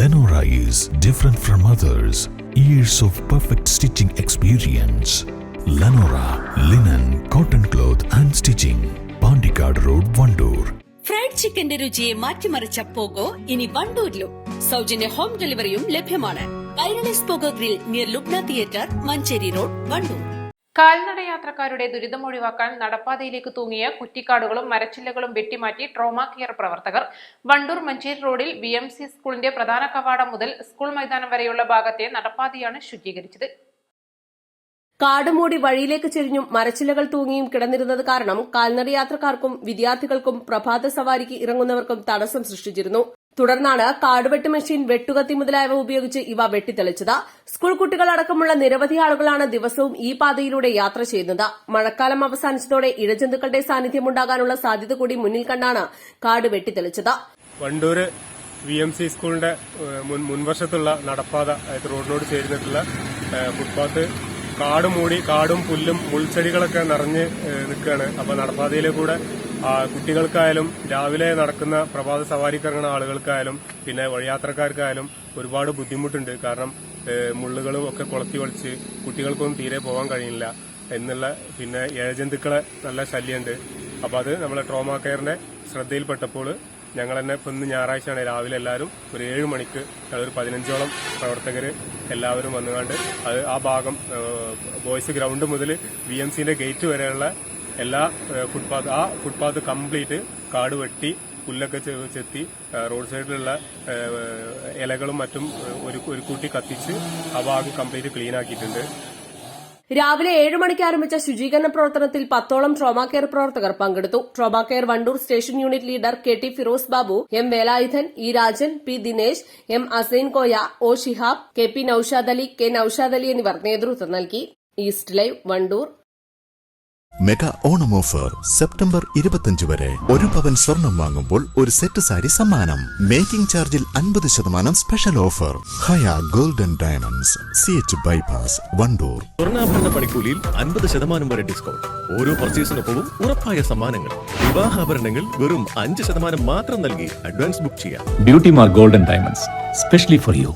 Lenora is different from others. Years of perfect stitching experience. Lenora linen, cotton cloth and stitching. Pandikad Road, Vandoor. Fried ചിക്കന്റെ രുചിയെ മാറ്റിമറിച്ച പോകോ ഇനി വണ്ടൂരിലും സൗജന്യ home ഡെലിവറിയും ലഭ്യമാണ് Kairalis pogo grill near Lubna theatre Manjeri road Vandoor കാൽനട യാത്രക്കാരുടെ ദുരിതം ഒഴിവാക്കാൻ നടപ്പാതയിലേക്ക് തൂങ്ങിയ കുറ്റിക്കാടുകളും മരച്ചില്ലകളും വെട്ടിമാറ്റി ട്രോമ കെയർ പ്രവർത്തകർ. വണ്ടൂർ മഞ്ചേരി റോഡിൽ ബി എം സി സ്കൂളിന്റെ പ്രധാന കവാടം മുതൽ സ്കൂൾ മൈതാനം വരെയുള്ള ഭാഗത്തെ നടപ്പാതയാണ് ശുചീകരിച്ചത്. കാടുമൂടി വഴിയിലേക്ക് ചെരിഞ്ഞും മരച്ചില്ലകൾ തൂങ്ങിയും കിടന്നിരുന്നത് കാരണം കാൽനട യാത്രക്കാർക്കും വിദ്യാർത്ഥികൾക്കും പ്രഭാത സവാരിക്ക് ഇറങ്ങുന്നവർക്കും തടസ്സം സൃഷ്ടിച്ചിരുന്നു. തുടർന്നാണ് കാടുവെട്ട് മെഷീൻ വെട്ടുകത്തി മുതലായവ ഉപയോഗിച്ച് ഇവ വെട്ടിത്തെളിച്ചത്. സ്കൂൾ കുട്ടികളടക്കമുള്ള നിരവധി ആളുകളാണ് ദിവസവും ഈ പാതയിലൂടെ യാത്ര ചെയ്യുന്നത്. മഴക്കാലം അവസാനിച്ചതോടെ ഇഴജന്തുക്കളുടെ സാന്നിധ്യമുണ്ടാകാനുള്ള സാധ്യത കൂടി മുന്നിൽ കണ്ടാണ് കാട് വെട്ടിത്തെളിച്ചത്. വണ്ടൂര് വി എം സി സ്കൂളിന്റെ മുൻവശത്തുള്ള നടപ്പാത റോഡിനോട് ചേർന്നിട്ടുള്ള ഫുട്പാത്ത്. കാട് മൂടി കാടും പുല്ലും മുൾച്ചെടികളൊക്കെ നിറഞ്ഞ് നിൽക്കുകയാണ്. അപ്പൊ നടപ്പാതയിലെ കൂടെ കുട്ടികൾക്കായാലും രാവിലെ നടക്കുന്ന പ്രഭാത സവാരിക്കിറങ്ങുന്ന ആളുകൾക്കായാലും പിന്നെ വഴിയാത്രക്കാർക്കായാലും ഒരുപാട് ബുദ്ധിമുട്ടുണ്ട്. കാരണം മുള്ളുകളും ഒക്കെ കുളത്തി വലിച്ച് കുട്ടികൾക്കൊന്നും തീരെ പോകാൻ കഴിയില്ല എന്നുള്ള പിന്നെ ഇഴജന്തുക്കളെ നല്ല ശല്യമുണ്ട്. അപ്പൊ അത് നമ്മളെ ട്രോമാ കെയറിന്റെ ശ്രദ്ധയിൽപ്പെട്ടപ്പോൾ ഞങ്ങൾ തന്നെ ഇപ്പൊ ഇന്ന് ഞായറാഴ്ചയാണ് രാവിലെ എല്ലാവരും ഒരു ഏഴ് മണിക്ക് ഒരു പതിനഞ്ചോളം പ്രവർത്തകർ എല്ലാവരും വന്നുകൊണ്ട് അത് ആ ഭാഗം ബോയ്സ് ഗ്രൗണ്ട് മുതൽ വി എം സിന്റെ ഗേറ്റ് വരെയുള്ള എല്ലാ ഫുട്പാത്ത് ആ ഫുട്പാത്ത് കംപ്ലീറ്റ് കാട് വെട്ടി പുല്ലൊക്കെ ചെത്തി റോഡ് സൈഡിലുള്ള ഇലകളും മറ്റും ഒരു ഒരു കൂട്ടി കത്തിച്ച് ആ ഭാഗം കംപ്ലീറ്റ് ക്ലീൻ ആക്കിയിട്ടുണ്ട്. രാവിലെ ഏഴ് മണിക്ക് ആരംഭിച്ച ശുചീകരണ പ്രവർത്തനത്തിൽ പത്തോളം ട്രോമാ കെയർ പ്രവർത്തകർ പങ്കെടുത്തു. Trauma care Vandoor station unit leader K T Firoz Babu M Velayudhan E Rajan P Dinesh M Asain Koya O Shihab K P Noushad Ali K Noushad Ali എന്നിവർ നേതൃത്വം നൽകി. East live Vandoor. Mega Onam offer September ഇരുപത്തഞ്ച് വരെ. ഒരു പവൻ സ്വർണം വാങ്ങുമ്പോൾ ഒരു set sari സമ്മാനം. മേക്കിംഗ് ചാർജിൽ അൻപത് ശതമാനം special offer. Haya golden diamonds C H bypass Vandoor. സ്വർണാഭരണ പണിക്കൂലിയിൽ അൻപത് ശതമാനം വരെ ഡിസ്കൗണ്ട്. ഓരോ പർച്ചേസിനൊപ്പവും ഉറപ്പായ സമ്മാനങ്ങൾ. വിവാഹാഭരണങ്ങൾ വെറും അഞ്ച് ശതമാനം മാത്രം നൽകി അഡ്വാൻസ് ബുക്ക് ചെയ്യാം. Beauty Mar golden diamonds specially for you.